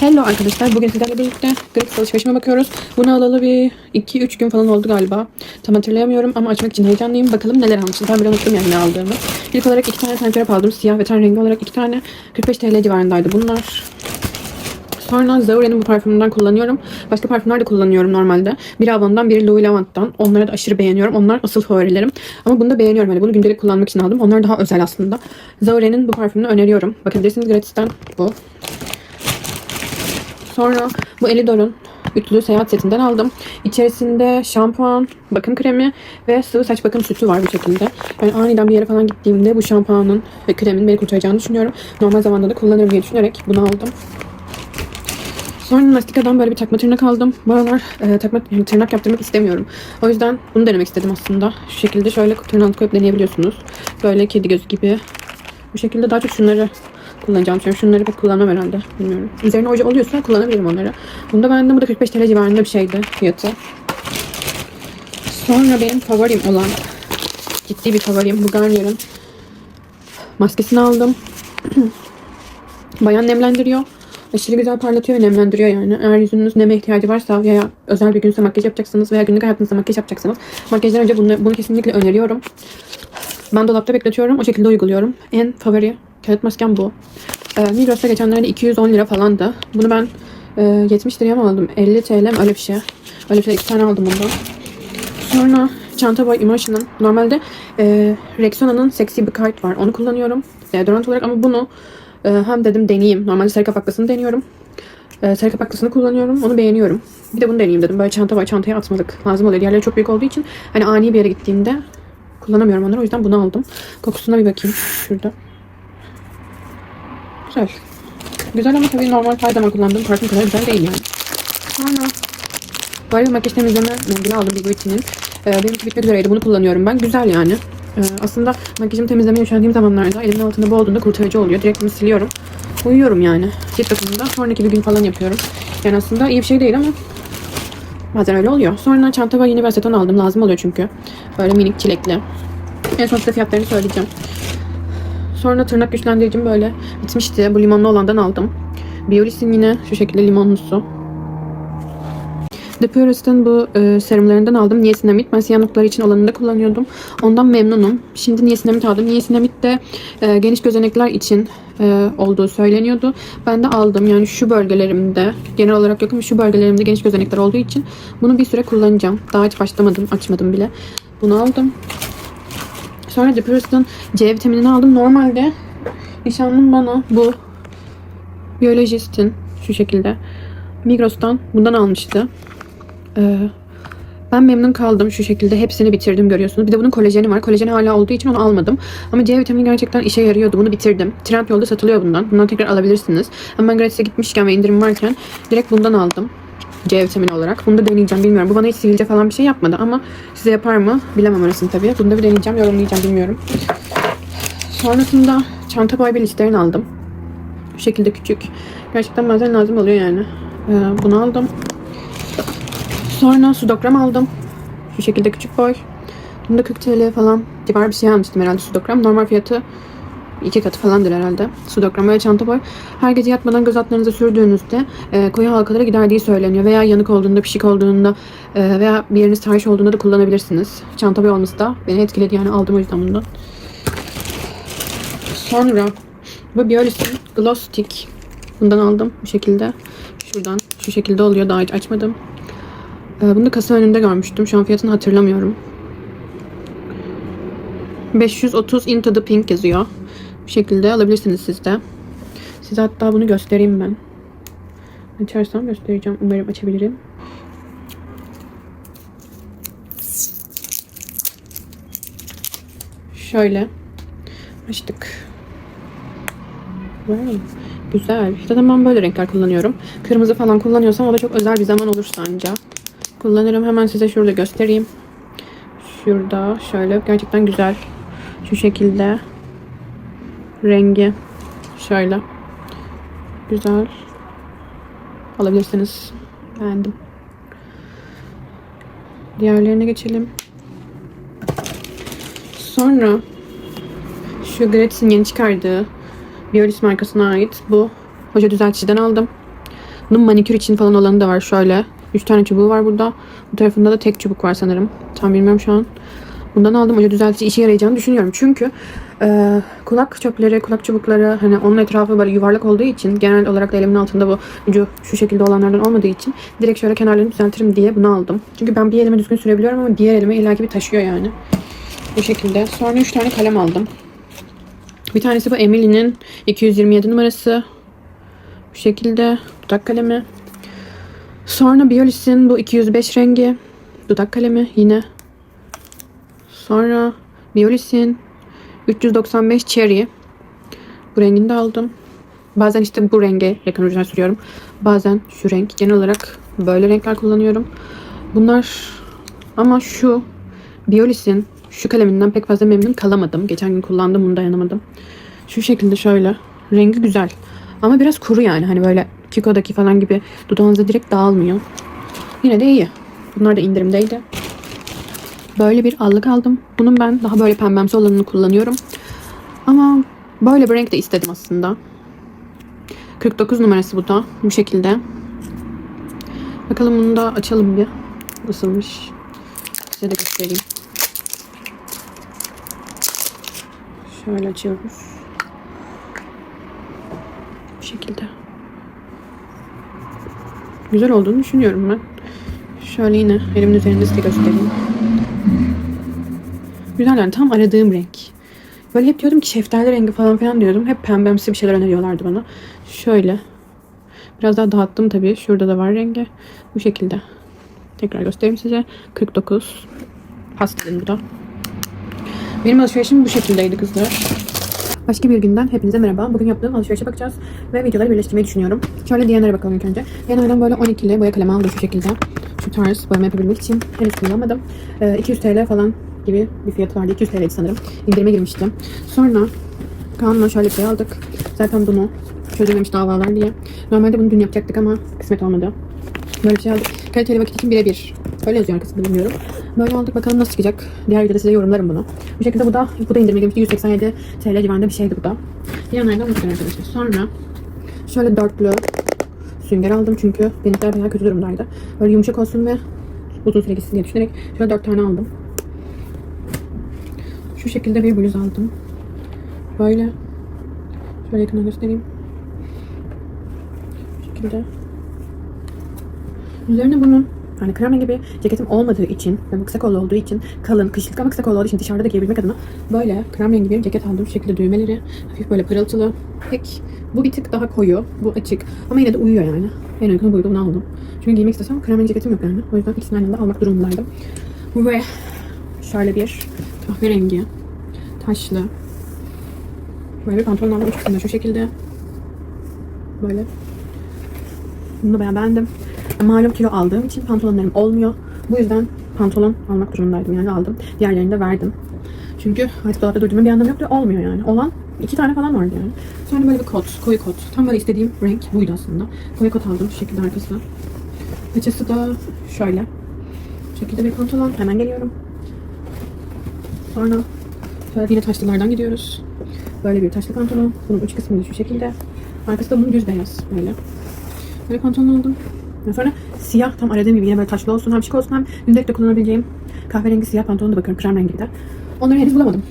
Hello arkadaşlar. Bugün sizlerle birlikte gratis alışverişime bakıyoruz. Bunu alalı bir 2-3 gün falan oldu galiba. Tam hatırlayamıyorum ama açmak için heyecanlıyım. Bakalım neler almışım. Ben bile unuttum yani ne aldığımı. İlk olarak iki tane ten çorap aldım. Siyah ve ten rengi olarak iki tane. 45 TL civarındaydı bunlar. Sonra Zaure'nin bu parfümünden kullanıyorum. Başka parfümler de kullanıyorum normalde. Biri Avon'dan, biri Louis Lavant'tan. Onları da aşırı beğeniyorum. Onlar asıl favorilerim. Ama bunu da beğeniyorum. Hani bunu gündelik kullanmak için aldım. Onlar daha özel aslında. Zaure'nin bu parfümünü öneriyorum. Bakabilirsiniz gratisten bu. Sonra bu Elidor'un üçlü seyahat setinden aldım. İçerisinde şampuan, bakım kremi ve sıvı saç bakım sütü var bu şekilde. Ben aniden bir yere falan gittiğimde bu şampuanın ve kremin beni kurtaracağını düşünüyorum. Normal zamanda da kullanırım diye düşünerek bunu aldım. Sonra Nastika'dan böyle bir takma tırnak aldım. Bu aralar e, takma yani tırnak yaptırmak istemiyorum. O yüzden bunu denemek istedim aslında. Şu şekilde şöyle tırnak koyup deneyebiliyorsunuz. Böyle kedi gözü gibi. Bu şekilde daha çok şunları kullanacağım. Çünkü şunları pek kullanmam herhalde. Bilmiyorum. Üzerine oje oluyorsa kullanabilirim onları. Bunda bende bu da 45 TL civarında bir şeydi fiyatı. Sonra benim favorim olan ciddi bir favorim bu Garnier'ın maskesini aldım. Bayan nemlendiriyor. Aşırı güzel parlatıyor ve nemlendiriyor yani. Eğer yüzünüz neme ihtiyacı varsa veya özel bir günse makyaj yapacaksınız veya günlük hayatınızda makyaj yapacaksınız. Makyajdan önce bunu, bunu kesinlikle öneriyorum. Ben dolapta bekletiyorum. O şekilde uyguluyorum. En favori kağıt maskem bu. Ee, Migros'ta geçenlerde 210 lira falandı. Bunu ben e, 70 liraya mı aldım? 50 TL mi? Öyle bir şey. Öyle bir şey. iki tane aldım bundan. Sonra çanta boy Emotion'ın normalde e, Rexona'nın Sexy Bikart var. Onu kullanıyorum. Deodorant olarak ama bunu e, hem dedim deneyeyim. Normalde sarı kapaklısını deniyorum. E, sarı kapaklısını kullanıyorum. Onu beğeniyorum. Bir de bunu deneyeyim dedim. Böyle çanta boy çantaya atmalık lazım oluyor. Diğerleri çok büyük olduğu için hani ani bir yere gittiğimde kullanamıyorum onları. O yüzden bunu aldım. Kokusuna bir bakayım. Şurada. Güzel. Güzel ama tabii normal her zaman kullandığım parfüm kadar güzel değil yani. Sonra bir makyaj temizleme mendili aldım Big Beauty'nin. Ee, benimki bitmek üzereydi. Bunu kullanıyorum ben. Güzel yani. Ee, aslında makyajımı temizlemeye üşendiğim zamanlarda elimin altında bu olduğunda kurtarıcı oluyor. Direkt bunu siliyorum. Uyuyorum yani. Cilt bakımında sonraki bir gün falan yapıyorum. Yani aslında iyi bir şey değil ama bazen öyle oluyor. Sonra çantama yeni bir aseton aldım. Lazım oluyor çünkü. Böyle minik çilekli. En son size fiyatlarını söyleyeceğim. Sonra tırnak güçlendiricim böyle bitmişti. Bu limonlu olandan aldım. Biolis'in yine şu şekilde limonlusu. The Purist'in bu e, serumlarından aldım. Niacinamide. Ben siyah için olanını da kullanıyordum. Ondan memnunum. Şimdi niacinamide aldım. Niacinamide de e, geniş gözenekler için e, olduğu söyleniyordu. Ben de aldım. Yani şu bölgelerimde genel olarak ama şu bölgelerimde geniş gözenekler olduğu için bunu bir süre kullanacağım. Daha hiç başlamadım. Açmadım bile. Bunu aldım. Sonra Purist'in C vitaminini aldım. Normalde nişanlım bana bu biyolojistin şu şekilde Migros'tan bundan almıştı. Ee, ben memnun kaldım şu şekilde. Hepsini bitirdim görüyorsunuz. Bir de bunun kolajeni var. Kolajeni hala olduğu için onu almadım. Ama C vitamini gerçekten işe yarıyordu. Bunu bitirdim. Trendyol'da satılıyor bundan. Bundan tekrar alabilirsiniz. Ama ben gratis'e gitmişken ve indirim varken direkt bundan aldım. C vitamini olarak. Bunu da deneyeceğim bilmiyorum. Bu bana hiç sivilce falan bir şey yapmadı ama size yapar mı bilemem orasını tabii. Bunu da bir deneyeceğim, yorumlayacağım bilmiyorum. Sonrasında çanta boy bir listerin aldım. Bu şekilde küçük. Gerçekten bazen lazım oluyor yani. Ee, bunu aldım. Sonra sudokram aldım. Şu şekilde küçük boy. Bunda 40 TL falan civar bir şey almıştım herhalde sudokram. Normal fiyatı iki katı falandır herhalde. Sudokram böyle çanta boy. Her gece yatmadan göz altlarınıza sürdüğünüzde e, koyu halkaları giderdiği söyleniyor. Veya yanık olduğunda, pişik olduğunda e, veya bir yeriniz tahriş olduğunda da kullanabilirsiniz. Çanta boy olması da beni etkiledi yani aldım o yüzden bundan. Sonra bu Biolis'in Gloss Stick. Bundan aldım bu şekilde. Şuradan şu şekilde oluyor. Daha hiç açmadım. Ee, Bunu da kasa önünde görmüştüm. Şu an fiyatını hatırlamıyorum. 530 Into the Pink yazıyor. Bu şekilde alabilirsiniz siz de. Size hatta bunu göstereyim ben. Açarsam göstereceğim. Umarım açabilirim. Şöyle. Açtık. Wow. Güzel. Zaten ben böyle renkler kullanıyorum. Kırmızı falan kullanıyorsam o da çok özel bir zaman olursa anca. Kullanırım. Hemen size şurada göstereyim. Şurada şöyle. Gerçekten güzel. Şu şekilde. Rengi. Şöyle. Güzel. Alabilirsiniz. Beğendim. Diğerlerine geçelim. Sonra şu Gratis'in yeni çıkardığı Biolis markasına ait bu hoca düzelticiden aldım. Bunun manikür için falan olanı da var şöyle. 3 tane çubuğu var burada. Bu tarafında da tek çubuk var sanırım. Tam bilmiyorum şu an. Bundan aldım. Oje düzeltici işe yarayacağını düşünüyorum. Çünkü e, kulak çöpleri, kulak çubukları hani onun etrafı böyle yuvarlak olduğu için genel olarak da elimin altında bu ucu şu şekilde olanlardan olmadığı için direkt şöyle kenarlarını düzeltirim diye bunu aldım. Çünkü ben bir elime düzgün sürebiliyorum ama diğer elime illaki bir taşıyor yani. Bu şekilde. Sonra 3 tane kalem aldım. Bir tanesi bu Emily'nin 227 numarası. Bu şekilde dudak kalemi. Sonra Biolis'in bu 205 rengi dudak kalemi yine. Sonra Biolis'in 395 Cherry. Bu rengini de aldım. Bazen işte bu renge yakın rujlar sürüyorum. Bazen şu renk. Genel olarak böyle renkler kullanıyorum. Bunlar ama şu Biolis'in şu kaleminden pek fazla memnun kalamadım. Geçen gün kullandım bunu dayanamadım. Şu şekilde şöyle. Rengi güzel. Ama biraz kuru yani. Hani böyle Kiko'daki falan gibi dudağınıza direkt dağılmıyor. Yine de iyi. Bunlar da indirimdeydi. Böyle bir allık aldım. Bunun ben daha böyle pembemsi olanını kullanıyorum. Ama böyle bir renk de istedim aslında. 49 numarası bu da. Bu şekilde. Bakalım bunu da açalım bir. Nasılmış. Size de göstereyim. Şöyle açıyoruz. Bu şekilde. Güzel olduğunu düşünüyorum ben. Şöyle yine elimin üzerinde size göstereyim. Güzel yani tam aradığım renk. Böyle hep diyordum ki şeftali rengi falan filan diyordum. Hep pembemsi bir şeyler öneriyorlardı bana. Şöyle. Biraz daha dağıttım tabii. Şurada da var rengi. Bu şekilde. Tekrar göstereyim size. 49. Pastelin bu da. Benim alışverişim bu şekildeydi kızlar. Başka bir günden hepinize merhaba. Bugün yaptığım alışverişe bakacağız ve videoları birleştirmeyi düşünüyorum. Şöyle diyenlere bakalım ilk önce. Diyanlardan böyle 12'li boya kalemi aldım şu şekilde. Şu tarz boyama yapabilmek için henüz kullanmadım. Ee, 200 TL falan gibi bir fiyatı vardı. 200 TL'ydi sanırım. İndirime girmiştim. Sonra Kaan'la şöyle bir şey aldık. Zaten bunu çözülmemiş davalar diye. Normalde bunu dün yapacaktık ama kısmet olmadı. Böyle bir şey aldık. Kaliteli vakit için birebir. Öyle yazıyor arkasında bilmiyorum. Böyle aldık bakalım nasıl çıkacak. Diğer videoda size yorumlarım bunu. Bu şekilde bu da bu da indirime girmişti. 187 TL civarında bir şeydi bu da. Diğerlerden bu kadar arkadaşlar. Sonra şöyle dörtlü sünger aldım çünkü benimkiler bayağı kötü durumdaydı. Böyle yumuşak olsun ve uzun süre gitsin diye düşünerek şöyle dört tane aldım. Şu şekilde bir bluz aldım. Böyle. Şöyle yakından göstereyim. Bu şekilde. Üzerine bunun hani krem rengi bir ceketim olmadığı için ve bu kısa kollu olduğu için kalın, kışlık ama kısa kollu olduğu için dışarıda da giyebilmek adına böyle krem rengi bir ceket aldım. Şu şekilde düğmeleri hafif böyle pırıltılı. Pek bu bir tık daha koyu, bu açık ama yine de uyuyor yani. En uygun buydu bunu aldım. Çünkü giymek istesem krem rengi ceketim yok yani. O yüzden ikisini aynı anda almak durumundaydım. Ve şöyle bir kahverengi taşlı böyle bir pantolon aldım. Üç kısımda şu şekilde. Böyle. Bunu da bayağı beğendim. Malum kilo aldığım için pantolonlarım olmuyor. Bu yüzden pantolon almak durumundaydım yani aldım. Diğerlerini de verdim. Çünkü artık dolapta durduğumun bir anlamı yoktu. Olmuyor yani. Olan iki tane falan vardı yani. Sonra böyle bir kot, koyu kot. Tam böyle istediğim renk buydu aslında. Koyu kot aldım şu şekilde arkası. Paçası da şöyle. Bu şekilde bir pantolon. Hemen geliyorum. Sonra şöyle yine taşlılardan gidiyoruz. Böyle bir taşlı pantolon. Bunun uç kısmı da şu şekilde. Arkası da bunun düz beyaz böyle. Böyle pantolon aldım. Sonra siyah tam aradığım gibi yine böyle taşlı olsun hem şık olsun hem gündelik de kullanabileceğim kahverengi siyah pantolonu da bakıyorum krem renginde. Onları henüz bulamadım.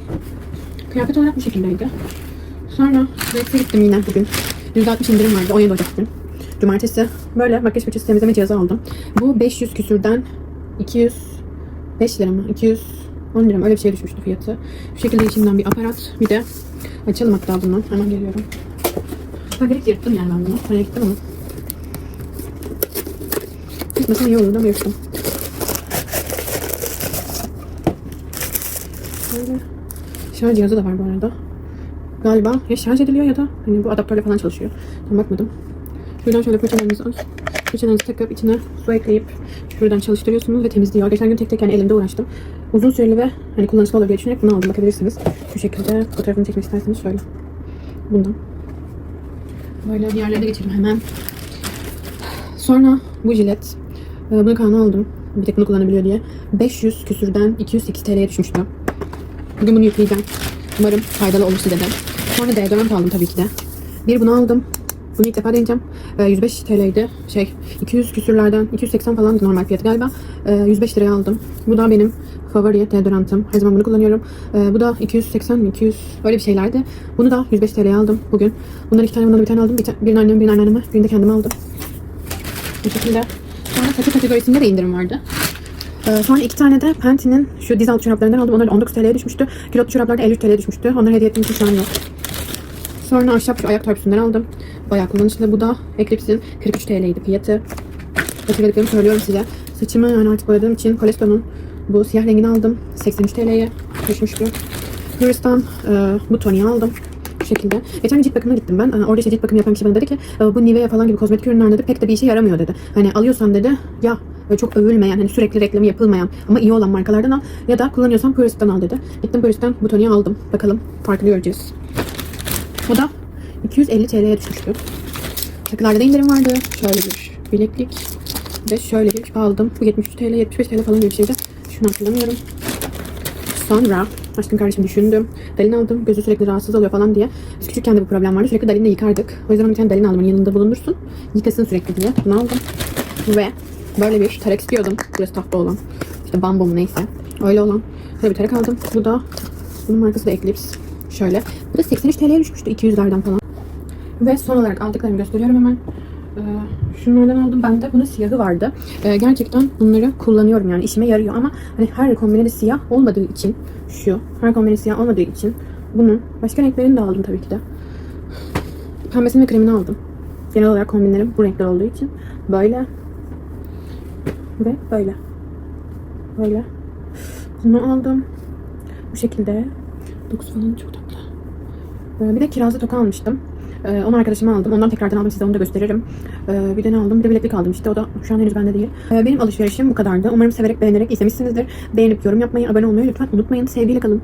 Kıyafet olarak bu şekildeydi. Sonra Rex'e gittim yine bugün. %60 indirim vardı 17 Ocak gün. Cumartesi böyle makyaj fırçası temizleme cihazı aldım. Bu 500 küsürden 205 lira mı? 210 lira? Öyle bir şey düşmüştü fiyatı. Bu şekilde içinden bir aparat. Bir de açalım hatta bunu. Hemen geliyorum. Ben direkt yırttım yani ben bunu. Oraya gittim ama. Gitmesem iyi olurdu ama yırttım. Böyle. Şarj cihazı da var bu arada. Galiba ya şarj ediliyor ya da hani bu adaptörle falan çalışıyor. Tam bakmadım. Şuradan şöyle fırçalarınızı al. Fırçalarınızı takıp içine su ekleyip şuradan çalıştırıyorsunuz ve temizliyor. Geçen gün tek tek yani elimde uğraştım. Uzun süreli ve hani kullanışlı olur diye düşünerek bunu aldım. Bakabilirsiniz. Şu şekilde fotoğrafını çekmek isterseniz şöyle. Bundan. Böyle diğerlerine geçelim hemen. Sonra bu jilet. Ee, Bunu kanı aldım. Bir tek bunu kullanabiliyor diye. 500 küsürden 208 TL'ye düşmüştü. Bugün bunu yükleyeceğim. Umarım faydalı olur size de. Sonra deodorant aldım tabii ki de. Bir bunu aldım. Bunu ilk defa deneyeceğim. Ee, 105 TL'ydi. Şey 200 küsürlerden 280 falan normal fiyatı galiba. Ee, 105 liraya aldım. Bu da benim favori deodorantım. Her zaman bunu kullanıyorum. Ee, bu da 280 mi 200 öyle bir şeylerdi. Bunu da 105 TL'ye aldım bugün. Bundan iki tane bundan bir tane aldım. Bir birini anneme birini anneanneme birini de kendime aldım. Bu şekilde. Sonra takı kategorisinde de indirim vardı. Ee, sonra iki tane de Penti'nin şu diz altı çoraplarından aldım. Onlar da 19 TL'ye düşmüştü. Kilotlu çoraplar da 53 TL'ye düşmüştü. Onları hediye ettiğim için şu an yok. Sonra ahşap şu ayak törpüsünden aldım. Bayağı kullanışlı. Bu da Eclipse'in 43 TL'ydi fiyatı. Hatırladıklarımı söylüyorum size. Saçımı yani artık boyadığım için Colesto'nun bu siyah rengini aldım. 83 TL'ye düşmüştü. Euros'tan e, bu toniği aldım. Bu şekilde. Geçen cilt bakımına gittim ben. E, orada işte cilt bakımı yapan kişi bana dedi ki e, bu Nivea falan gibi kozmetik ürünler dedi pek de bir işe yaramıyor dedi. Hani alıyorsan dedi ya böyle çok övülmeyen, hani sürekli reklamı yapılmayan ama iyi olan markalardan al ya da kullanıyorsan Purist'ten al dedi. Gittim Purist'ten bu toniği aldım. Bakalım farkını göreceğiz. Bu da 250 TL'ye düşmüştü. Takılarda da indirim vardı. Şöyle bir bileklik ve şöyle bir aldım. Bu 73 TL, 75 TL falan bir şeydi. Şunu hatırlamıyorum. Sonra aşkım kardeşim düşündüm. Dalin aldım. Gözü sürekli rahatsız oluyor falan diye. Biz küçükken de bu problem vardı. Sürekli Dalin'le yıkardık. O yüzden bir tane Dalin aldım. Yanında bulundursun. Yıkasın sürekli diye. Bunu aldım. Ve böyle bir tarak istiyordum. Biraz tahta olan. İşte bambu mu neyse. Öyle olan. Böyle bir tarak aldım. Bu da bunun markası da Eclipse. Şöyle. Bu da 83 TL'ye düşmüştü 200'lerden falan. Ve son olarak aldıklarımı gösteriyorum hemen. Ee, şunlardan aldım. Bende bunun siyahı vardı. Ee, gerçekten bunları kullanıyorum yani işime yarıyor ama hani her kombine siyah olmadığı için şu her kombine siyah olmadığı için bunun başka renklerini de aldım tabii ki de. Pembesini ve kremini aldım. Genel olarak kombinlerim bu renkler olduğu için böyle ve böyle. Böyle. Bunu aldım. Bu şekilde. Dokusu falan çok tatlı. Ee, Bir de kirazlı toka almıştım. Ee, Onu arkadaşıma aldım. Ondan tekrardan aldım. Size onu da gösteririm. Ee, Bir de ne aldım? Bir de bileklik aldım işte. O da şu an henüz bende değil. Ee, Benim alışverişim bu kadardı. Umarım severek beğenerek izlemişsinizdir. Beğenip yorum yapmayı, abone olmayı lütfen unutmayın. Sevgiyle kalın.